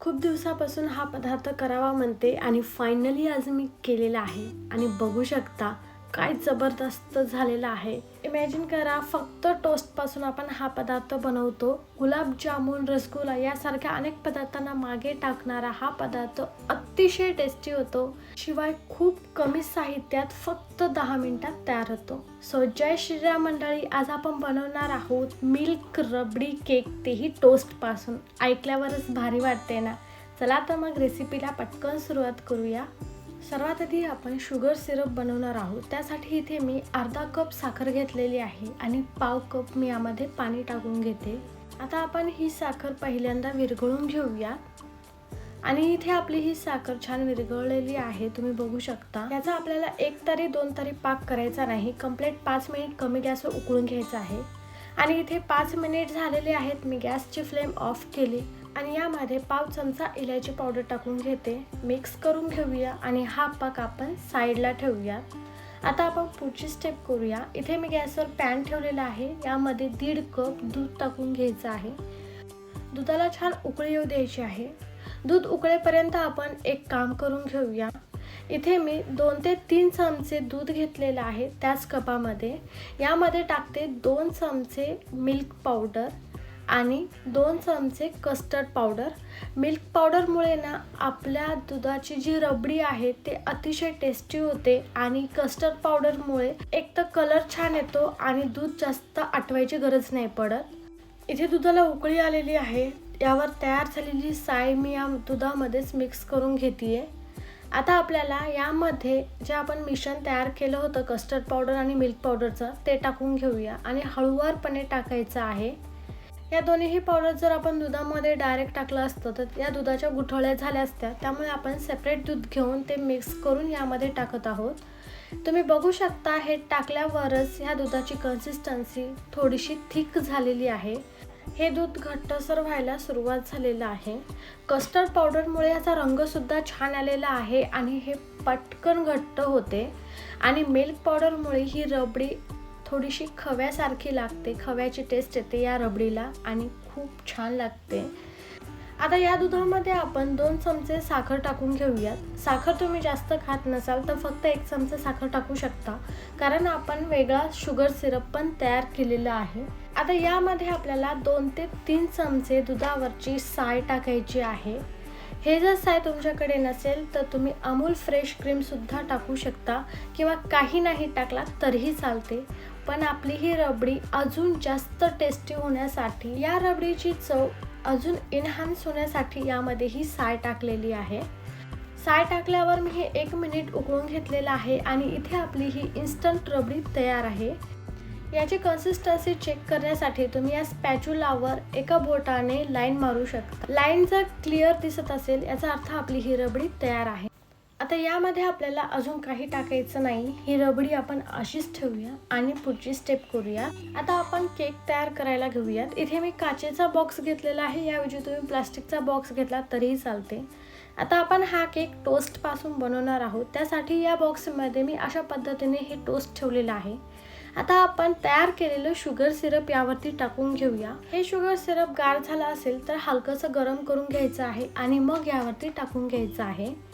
खूप दिवसापासून हा पदार्थ करावा म्हणते आणि फायनली आज मी केलेला आहे. आणि बघू शकता काय जबरदस्त झालेला आहे. इमॅजिन करा फक्त टोस्टपासून आपण हा पदार्थ बनवतो. गुलाबजामुन रसगुल्ला यासारख्या अनेक पदार्थांना मागे टाकणारा हा पदार्थ अतिशय टेस्टी होतो. शिवाय खूप कमी साहित्यात फक्त दहा मिनिटात तयार होतो. सो जय श्रीराम मंडळी आज आपण बनवणार आहोत मिल्क रबडी केक तेही टोस्टपासून ऐकल्यावरच भारी वाटते ना? चला तर मग रेसिपीला पटकन सुरुवात करूया. सर्वात आधी आपण शुगर सिरप बनवणार आहोत. त्यासाठी इथे मी अर्धा कप साखर घेतलेली आहे आणि पाव कप मी यामध्ये पाणी टाकून घेते. आता आपण ही साखर पहिल्यांदा विरघळून घेऊया. आणि इथे आपली ही साखर छान विरघळलेली आहे तुम्ही बघू शकता. याचा आपल्याला एक तारी दोन तारी पाक करायचा नाही. कंप्लीट पाच मिनिट कमी गॅसवर उकळून घ्यायचा आहे. आणि इथे पाच मिनिट झालेले आहेत मी गॅसची फ्लेम ऑफ केली आणि यामध्ये पाव चमचा इलायची पावडर टाकून घेते. मिक्स करून घेऊया आणि हा पाक आपण साईडला ठेवूया. आता आपण पुढची स्टेप करूया. इथे मी गॅसवर पॅन ठेवलेला आहे. यामध्ये दीड कप दूध टाकून घ्यायचं आहे. दुधाला छान उकळी येऊ द्यायची आहे. दूध उकळेपर्यंत आपण एक काम करून घेऊया. इथे मी दोन ते तीन चमचे दूध घेतलेलं आहे त्याच कपामध्ये. यामध्ये टाकते दोन चमचे मिल्क पावडर आणि दोन चमचे कस्टर्ड पावडर मिल्क पावडरमुळे ना आपल्या दुधाची जी रबडी आहे ते अतिशय टेस्टी होते आणि कस्टर्ड पावडरमुळे एक तर कलर छान येतो आणि दूध जास्त आटवायची गरज नाही पडत. इथे दुधाला उकळी आलेली आहे. यावर तयार झालेली साय मी या दुधामध्येच मिक्स करून घेते आता आपल्याला यामध्ये जे आपण मिश्रण तयार केलं होतं कस्टर्ड पावडर आणि मिल्क पावडरचं ते टाकून घेऊया. आणि हळूवारपणे टाकायचं आहे. या दोन्हीही पावडर जर आपण दुधामध्ये डायरेक्ट टाकलं असतं तर या दुधाच्या गुठळ्या झाल्या असत्या. त्यामुळे आपण सेपरेट दूध घेऊन ते मिक्स करून यामध्ये टाकत आहोत. तुम्ही बघू शकता हे टाकल्यावरच ह्या दुधाची कन्सिस्टन्सी थोडीशी थिक झालेली आहे. हे दूध घट्टसर व्हायला सुरुवात झालेलं आहे. कस्टर्ड पावडरमुळे याचा रंगसुद्धा छान आलेला आहे आणि हे पटकन घट्ट होते. आणि मिल्क पावडरमुळे ही रबडी थोडीशी खव्यासारखी लागते. खव्याची टेस्ट येते या रबडीला आणि खूप छान लागते. आता या दुधामध्ये आपण दोन चमचे साखर टाकून घेऊयात. साखर तुम्ही जास्त खात नसाल तर फक्त एक चमचा साखर टाकू शकता. कारण आपण वेगळा शुगर सिरप पण तयार केलेला आहे. आता यामध्ये आपल्याला दोन ते तीन चमचे दुधावरची साय टाकायची आहे. हे जर साय तुमच्याकडे नसेल तर तुम्ही अमूल फ्रेश क्रीमसुद्धा टाकू शकता किंवा काही नाही टाकला तरीही चालते. पण आपली ही रबडी अजून जास्त टेस्टी होण्यासाठी या रबडीची चव अजून इन्हान्स होण्यासाठी यामध्ये ही साय टाकलेली आहे. साय टाकल्यावर मी हे एक मिनिट उकळून घेतलेलं आहे आणि इथे आपली ही इन्स्टंट रबडी तयार आहे. याची कन्सिस्टन्सी चेक करण्यासाठी तुम्ही या स्पॅच्युलावर एका बोटाने लाईन मारू शकता. लाईन जर क्लिअर दिसत असेल याचा अर्थ आपली ही रबडी तयार आहे. आता यामध्ये आपल्याला अजून काही टाकायचं नाही. ही रबडी आपण अशीच ठेवूया आणि पुढची स्टेप करूया. आता आपण केक तयार करायला घेऊयात. इथे मी काचेचा बॉक्स घेतलेला आहे. याऐवजी तुम्ही प्लास्टिकचा बॉक्स घेतला तरीही चालते. आता आपण हा केक टोस्टपासून बनवणार आहोत. त्यासाठी या बॉक्समध्ये मी अशा पद्धतीने हे टोस्ट ठेवलेलं आहे. आता आपण तयार केलेलं शुगर सिरप यावरती टाकून घेऊया. हे शुगर सिरप गार झालं असेल तर हलकंसं गरम करून घ्यायचं आहे आणि मग यावरती टाकून घ्यायचं आहे.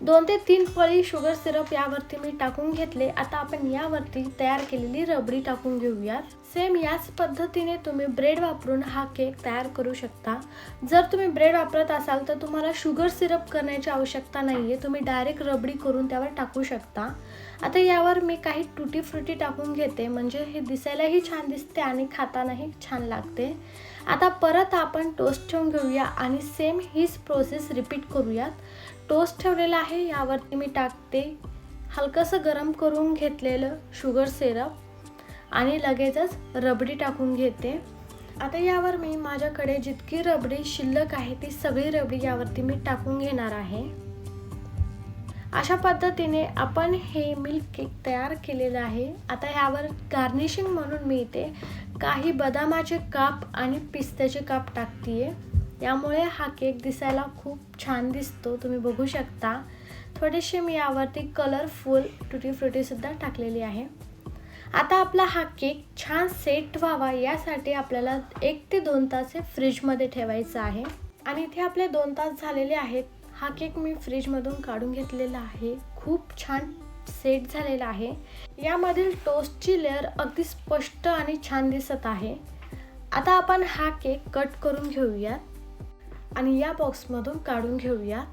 दोन ते तीन पळी शुगर सिरप यावरती मी टाकून घेतले. आता आपण यावरती तयार केलेली रबडी टाकून घेऊयात. सेम याच पद्धतीने तुम्ही ब्रेड वापरून हा केक तयार करू शकता. जर तुम्ही ब्रेड वापरत असाल तर तुम्हाला शुगर सिरप करण्याची आवश्यकता नाही आहे तुम्ही डायरेक्ट रबडी करून त्यावर टाकू शकता. आता यावर मी काही तुटी फ्रुटी टाकून घेते. म्हणजे हे दिसायलाही छान दिसते आणि खातानाही छान लागते. आता परत आपण टोस्ट ठेवून घेऊया आणि सेम हीच प्रोसेस रिपीट करूयात. टोस्ट ठेवलेला आहे यावरती मी टाकते. हलकंसं गरम करून घेतलेलं शुगर सिरप आणि लगेचच रबडी टाकून घेते. आता यावर मी माझ्याकडे जितकी रबडी शिल्लक आहे ती सगळी रबडी यावरती मी टाकून घेणार आहे. अशा पद्धतीने आपण हे मिल्क केक तयार केलेलं आहे. आता ह्यावर गार्निशिंग म्हणून मी इथे काही बदामाचे काप आणि पिस्त्याचे काप टाकते यामुळे हा केक दिसायला खूप छान दिसतो. तुम्ही बघू शकता. थोडेसे मी यावरती कलरफुल टुटी फ्रुटीसुद्धा टाकलेली आहे. आता आपला हा केक छान सेट व्हावा यासाठी आपल्याला एक ते दोन तास हे फ्रीजमध्ये ठेवायचं आहे. आणि इथे आपले दोन तास झालेले आहेत. हा केक मी फ्रीजमधून काढून घेतलेला आहे. खूप छान सेट झालेला आहे. यामधील टोस्टची लेअर अगदी स्पष्ट आणि छान दिसत आहे. आता आपण हा केक कट करून घेऊयात आणि या बॉक्समधून काढून घेऊयात.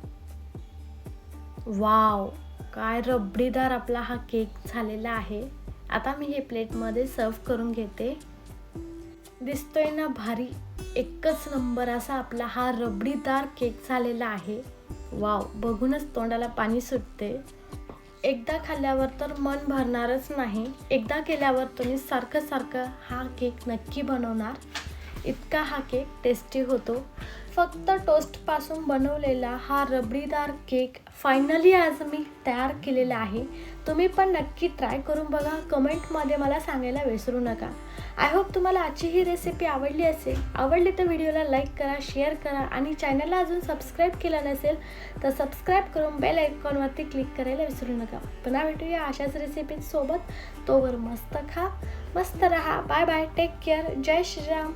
वाव! काय रबडीदार आपला हा केक झालेला आहे. आता मी हे प्लेटमध्ये सर्व करून घेते. दिसतोय ना भारी. एकच नंबर असा आपला हा रबडीदार केक झालेला आहे. वाव! बघूनच तोंडाला पाणी सुटते. एकदा खाल्ल्यावर तर मन भरणारच नाही. एकदा केल्यावर तुम्ही सारखं सारखं हा केक नक्की बनवणार. इतका हा केक टेस्टी होतो. फक्त टोस्टपासून बनवलेला हा रबडीदार केक फायनली आज मी तयार केलेला आहे. तुम्ही पण नक्की ट्राय करून बघा. कमेंटमध्ये मला सांगायला विसरू नका. आय होप तुम्हाला आजची ही रेसिपी आवडली असेल. आवडली तर व्हिडिओला लाईक करा शेअर करा आणि चॅनलला अजून सबस्क्राईब केलं नसेल तर सबस्क्राईब करून बेल आयकॉनवरती क्लिक करायला विसरू नका. पुन्हा भेटूया अशाच रेसिपीसोबत तोवर मस्त खा मस्त रहा. बाय बाय टेक केअर जय श्रीराम.